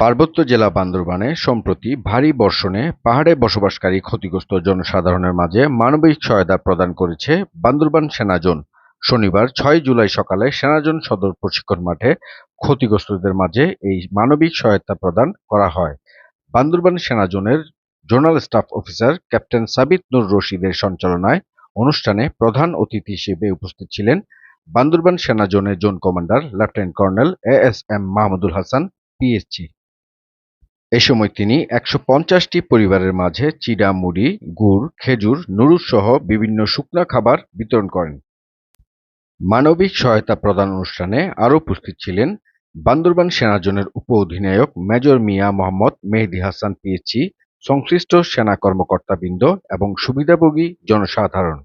পার্বত্য জেলা বান্দরবানে সম্প্রতি ভারী বর্ষণে পাহাড়ে বসবাসকারী ক্ষতিগ্রস্ত জনসাধারণের মাঝে মানবিক সহায়তা প্রদান করেছে বান্দরবান সেনাজোন। শনিবার ছয় জুলাই সকালে সেনাজোন সদর প্রশিক্ষণ মাঠে ক্ষতিগ্রস্তদের মাঝে এই মানবিক সহায়তা প্রদান করা হয়। Bandarban সেনাজোনের zonal staff officer captain Sabit Nur রশিদের সঞ্চালনায় অনুষ্ঠানে প্রধান অতিথি হিসেবে উপস্থিত ছিলেন বান্দরবান সেনা জোনের zone commander lieutenant colonel A S M Mahmudul Hasan PSC এ সময় তিনি একশো পঞ্চাশটি পরিবারের মাঝে চিড়া, মুড়ি, গুড়, খেজুর নুরুস সহ বিভিন্ন শুকনা খাবার বিতরণ করেন। মানবিক সহায়তা প্রদান অনুষ্ঠানে আরও উপস্থিত ছিলেন বান্দরবান সেনাজোনের উপ অধিনায়ক মেজর মিয়া মোহাম্মদ মেহেদী হাসান পিএসজি সংশ্লিষ্ট সেনা কর্মকর্তাবৃন্দ এবং সুবিধাভোগী জনসাধারণ।